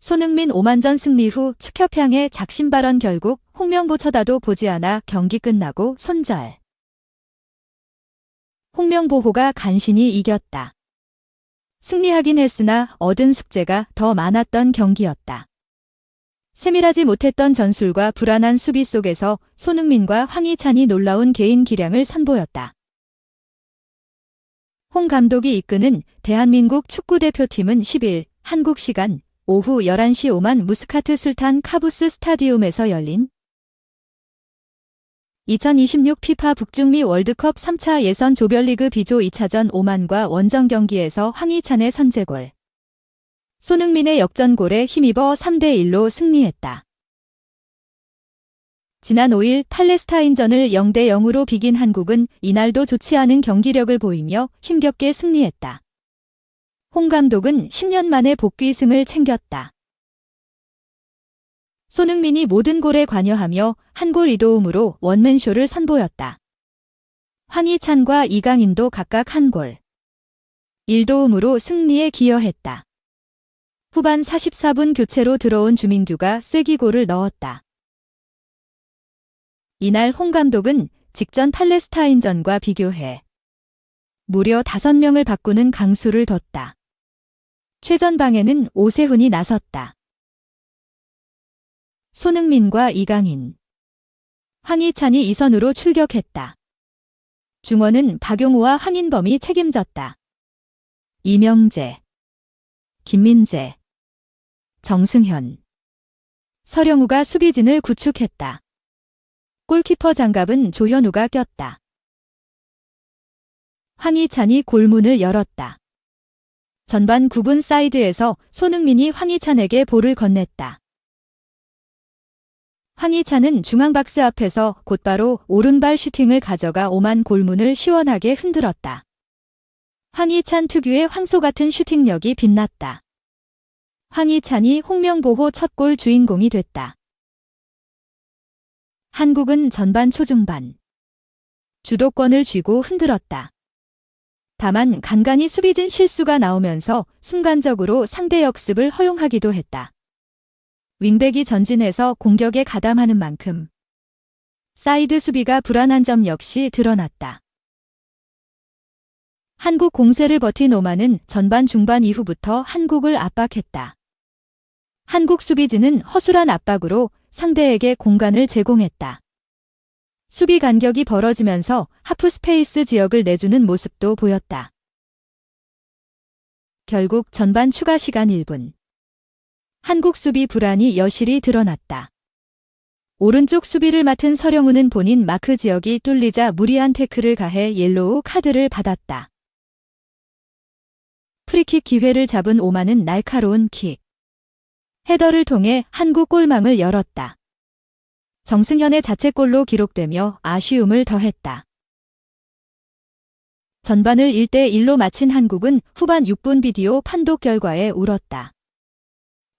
손흥민 오만전 승리 후 축협향의 작심 발언 결국 홍명보 쳐다도 보지 않아 경기 끝나고 손절. 홍명보호가 간신히 이겼다. 승리하긴 했으나 얻은 숙제가 더 많았던 경기였다. 세밀하지 못했던 전술과 불안한 수비 속에서 손흥민과 황희찬이 놀라운 개인 기량을 선보였다. 홍 감독이 이끄는 대한민국 축구대표팀은 10일 한국 시간 오후 11시 오만 무스카트 술탄 카부스 스타디움에서 열린 2026 피파 북중미 월드컵 3차 예선 조별리그 B조 2차전 오만과 원정 경기에서 황희찬의 선제골, 손흥민의 역전골에 힘입어 3대1로 승리했다. 지난 5일 팔레스타인전을 0대 0으로 비긴 한국은 이날도 좋지 않은 경기력을 보이며 힘겹게 승리했다. 홍 감독은 10년 만에 복귀승을 챙겼다. 손흥민이 모든 골에 관여하며 한골 2도움으로 원맨쇼를 선보였다. 황희찬과 이강인도 각각 한 골, 1도움으로 승리에 기여했다. 후반 44분 교체로 들어온 주민규가 쐐기골을 넣었다. 이날 홍 감독은 직전 팔레스타인전과 비교해 무려 5명을 바꾸는 강수를 뒀다. 최전방에는 오세훈이 나섰다. 손흥민과 이강인, 황희찬이 이선으로 출격했다. 중원은 박용우와 황인범이 책임졌다. 이명재, 김민재, 정승현, 서령우가 수비진을 구축했다. 골키퍼 장갑은 조현우가 꼈다. 황희찬이 골문을 열었다. 전반 9분 사이드에서 손흥민이 황희찬에게 볼을 건넸다. 황희찬은 중앙박스 앞에서 곧바로 오른발 슈팅을 가져가 오만 골문을 시원하게 흔들었다. 황희찬 특유의 황소 같은 슈팅력이 빛났다. 황희찬이 홍명보호 첫 골 주인공이 됐다. 한국은 전반 초중반 주도권을 쥐고 흔들었다. 다만 간간히 수비진 실수가 나오면서 순간적으로 상대 역습을 허용하기도 했다. 윙백이 전진해서 공격에 가담하는 만큼 사이드 수비가 불안한 점 역시 드러났다. 한국 공세를 버틴 오만은 전반 중반 이후부터 한국을 압박했다. 한국 수비진은 허술한 압박으로 상대에게 공간을 제공했다. 수비 간격이 벌어지면서 하프 스페이스 지역을 내주는 모습도 보였다. 결국 전반 추가 시간 1분. 한국 수비 불안이 여실히 드러났다. 오른쪽 수비를 맡은 서령우는 본인 마크 지역이 뚫리자 무리한 태클을 가해 옐로우 카드를 받았다. 프리킥 기회를 잡은 오만은 날카로운 킥. 헤더를 통해 한국 골망을 열었다. 정승현의 자책골로 기록되며 아쉬움을 더했다. 전반을 1대1로 마친 한국은 후반 6분 비디오 판독 결과에 울었다.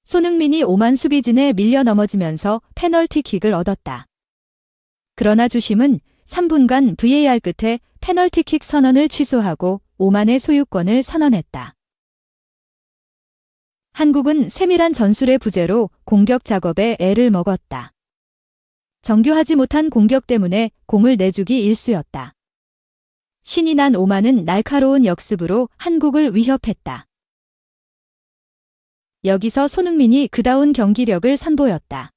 손흥민이 오만 수비진에 밀려 넘어지면서 페널티킥을 얻었다. 그러나 주심은 3분간 VAR 끝에 페널티킥 선언을 취소하고 오만의 소유권을 선언했다. 한국은 세밀한 전술의 부재로 공격 작업에 애를 먹었다. 정교하지 못한 공격 때문에 공을 내주기 일쑤였다. 신이 난 오만은 날카로운 역습으로 한국을 위협했다. 여기서 손흥민이 그다운 경기력을 선보였다.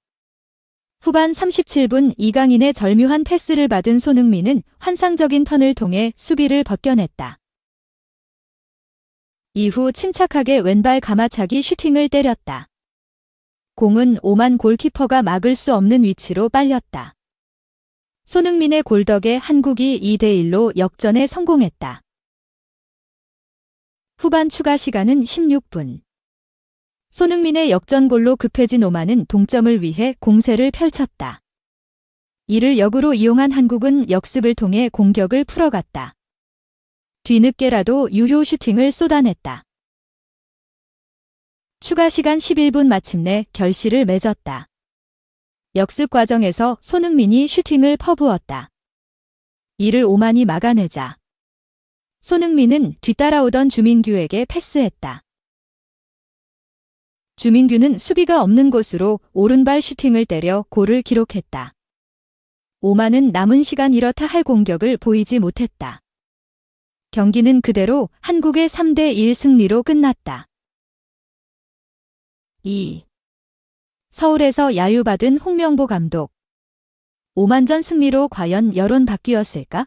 후반 37분 이강인의 절묘한 패스를 받은 손흥민은 환상적인 턴을 통해 수비를 벗겨냈다. 이후 침착하게 왼발 가마차기 슈팅을 때렸다. 공은 오만 골키퍼가 막을 수 없는 위치로 빨렸다. 손흥민의 골 덕에 한국이 2대1로 역전에 성공했다. 후반 추가 시간은 16분. 손흥민의 역전골로 급해진 오만은 동점을 위해 공세를 펼쳤다. 이를 역으로 이용한 한국은 역습을 통해 공격을 풀어갔다. 뒤늦게라도 유효 슈팅을 쏟아냈다. 추가 시간 11분 마침내 결실을 맺었다. 역습 과정에서 손흥민이 슈팅을 퍼부었다. 이를 오만이 막아내자. 손흥민은 뒤따라오던 주민규에게 패스했다. 주민규는 수비가 없는 곳으로 오른발 슈팅을 때려 골을 기록했다. 오만은 남은 시간 이렇다 할 공격을 보이지 못했다. 경기는 그대로 한국의 3대1 승리로 끝났다. 2. 서울에서 야유받은 홍명보 감독. 오만전 승리로 과연 여론 바뀌었을까?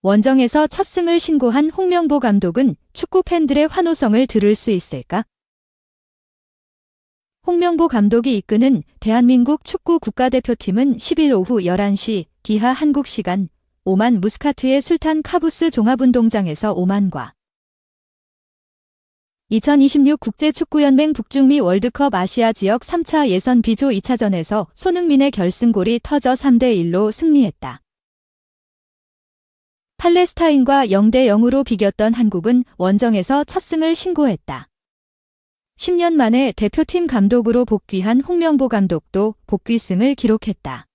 원정에서 첫 승을 신고한 홍명보 감독은 축구 팬들의 환호성을 들을 수 있을까? 홍명보 감독이 이끄는 대한민국 축구 국가대표팀은 10일 오후 11시 기하 한국 시간 오만 무스카트의 술탄 카부스 종합운동장에서 오만과 2026 국제축구연맹 북중미 월드컵 아시아 지역 3차 예선 비조 2차전에서 손흥민의 결승골이 터져 3대1로 승리했다. 팔레스타인과 0대 0으로 비겼던 한국은 원정에서 첫 승을 신고했다. 10년 만에 대표팀 감독으로 복귀한 홍명보 감독도 복귀승을 기록했다.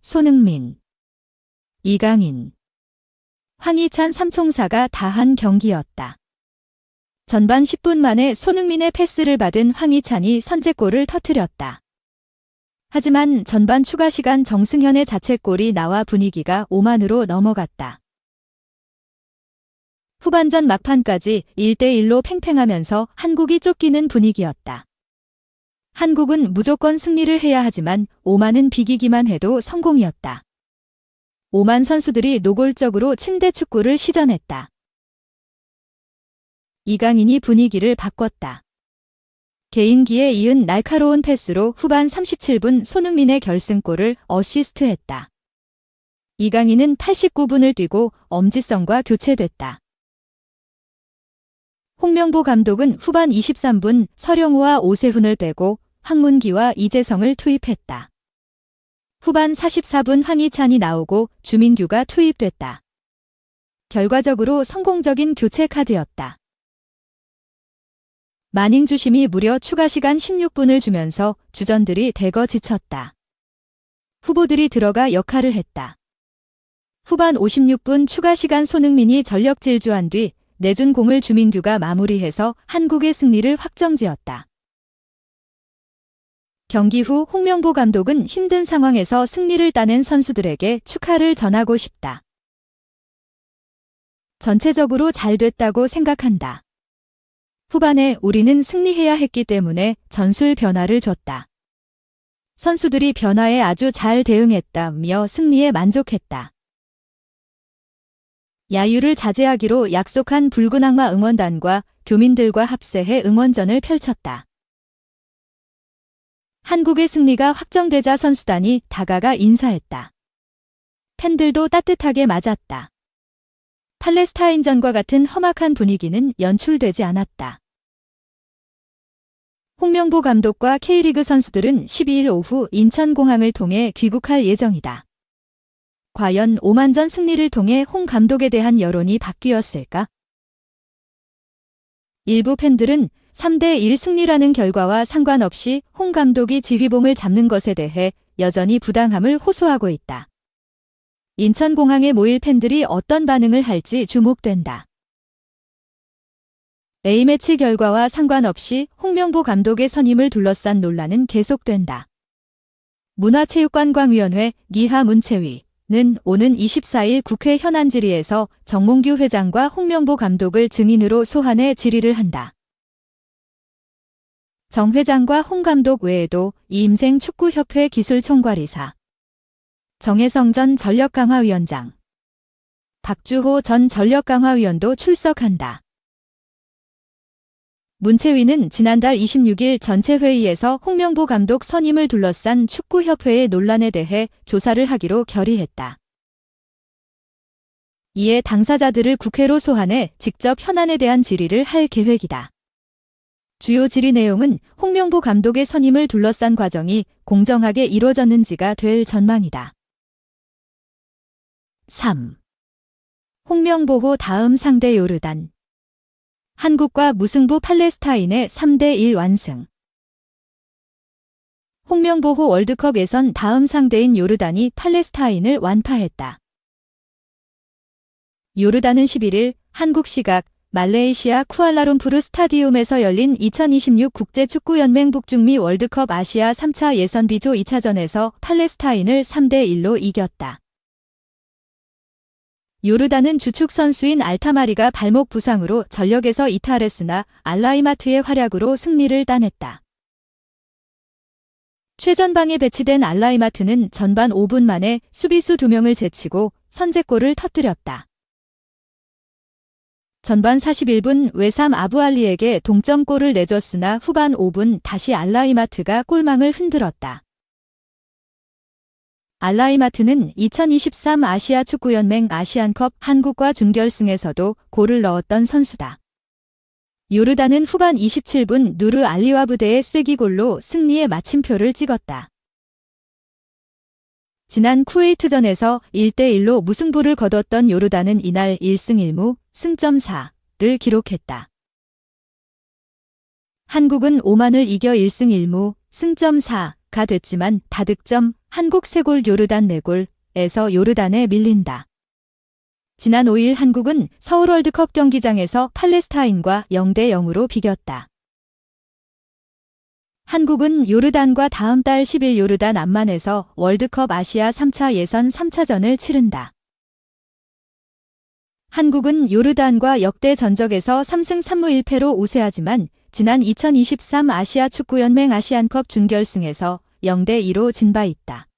손흥민, 이강인, 황희찬 삼총사가 다한 경기였다. 전반 10분 만에 손흥민의 패스를 받은 황희찬이 선제골을 터뜨렸다. 하지만 전반 추가 시간 정승현의 자책골이 나와 분위기가 오만으로 넘어갔다. 후반전 막판까지 1대1로 팽팽하면서 한국이 쫓기는 분위기였다. 한국은 무조건 승리를 해야 하지만 오만은 비기기만 해도 성공이었다. 오만 선수들이 노골적으로 침대 축구를 시전했다. 이강인이 분위기를 바꿨다. 개인기에 이은 날카로운 패스로 후반 37분 손흥민의 결승골을 어시스트했다. 이강인은 89분을 뛰고 엄지성과 교체됐다. 홍명보 감독은 후반 23분 서령우와 오세훈을 빼고 황문기와 이재성을 투입했다. 후반 44분 황희찬이 나오고 주민규가 투입됐다. 결과적으로 성공적인 교체 카드였다. 마닝 주심이 무려 추가 시간 16분을 주면서 주전들이 대거 지쳤다. 후보들이 들어가 역할을 했다. 후반 56분 추가 시간 손흥민이 전력 질주한 뒤 내준 공을 주민규가 마무리해서 한국의 승리를 확정지었다. 경기 후 홍명보 감독은 힘든 상황에서 승리를 따낸 선수들에게 축하를 전하고 싶다. 전체적으로 잘 됐다고 생각한다. 후반에 우리는 승리해야 했기 때문에 전술 변화를 줬다. 선수들이 변화에 아주 잘 대응했다며 승리에 만족했다. 야유를 자제하기로 약속한 붉은 악마 응원단과 교민들과 합세해 응원전을 펼쳤다. 한국의 승리가 확정되자 선수단이 다가가 인사했다. 팬들도 따뜻하게 맞았다. 팔레스타인전과 같은 험악한 분위기는 연출되지 않았다. 홍명보 감독과 K리그 선수들은 12일 오후 인천공항을 통해 귀국할 예정이다. 과연 5만전 승리를 통해 홍 감독에 대한 여론이 바뀌었을까? 일부 팬들은 3대1 승리라는 결과와 상관없이 홍 감독이 지휘봉을 잡는 것에 대해 여전히 부당함을 호소하고 있다. 인천공항에 모일 팬들이 어떤 반응을 할지 주목된다. A매치 결과와 상관없이 홍명보 감독의 선임을 둘러싼 논란은 계속된다. 문화체육관광위원회 기하 문체위 는 오는 24일 국회 현안 질의에서 정몽규 회장과 홍명보 감독을 증인으로 소환해 질의를 한다. 정 회장과 홍 감독 외에도 이임생 축구협회 기술총괄이사, 정혜성 전 전력강화위원장, 박주호 전 전력강화위원도 출석한다. 문채위는 지난달 26일 전체 회의에서 홍명보 감독 선임을 둘러싼 축구협회의 논란에 대해 조사를 하기로 결의했다. 이에 당사자들을 국회로 소환해 직접 현안에 대한 질의를 할 계획이다. 주요 질의 내용은 홍명보 감독의 선임을 둘러싼 과정이 공정하게 이루어졌는지가 될 전망이다. 3. 홍명보호 다음 상대 요르단 한국과 무승부 팔레스타인의 3대1 완승. 홍명보호 월드컵 예선 다음 상대인 요르단이 팔레스타인을 완파했다. 요르단은 11일 한국 시각 말레이시아 쿠알라룸푸르 스타디움에서 열린 2026 국제축구연맹 북중미 월드컵 아시아 3차 예선 B조 2차전에서 팔레스타인을 3대 1로 이겼다. 요르단은 주축 선수인 알타마리가 발목 부상으로 전력에서 이탈했으나 알라이마트의 활약으로 승리를 따냈다. 최전방에 배치된 알라이마트는 전반 5분 만에 수비수 2명을 제치고 선제골을 터뜨렸다. 전반 41분 외삼 아부알리에게 동점골을 내줬으나 후반 5분 다시 알라이마트가 골망을 흔들었다. 알라이마트는 2023 아시아 축구연맹 아시안컵 한국과 준결승에서도 골을 넣었던 선수다. 요르단은 후반 27분 누르 알리와브데의 쐐기골로 승리의 마침표를 찍었다. 지난 쿠웨이트전에서 1대1로 무승부를 거뒀던 요르단은 이날 1승 1무 승점 4를 기록했다. 한국은 오만을 이겨 1승 1무 승점 4 가 됐지만 다득점 한국 3골 요르단 4골에서 요르단에 밀린다. 지난 5일 한국은 서울 월드컵 경기장에서 팔레스타인과 0대 0으로 비겼다. 한국은 요르단과 다음 달 10일 요르단 암만에서 월드컵 아시아 3차 예선 3차전을 치른다. 한국은 요르단과 역대 전적에서 3승 3무 1패로 우세하지만 지난 2023 아시아 축구연맹 아시안컵 준결승에서 0대 2로 진 바 있다.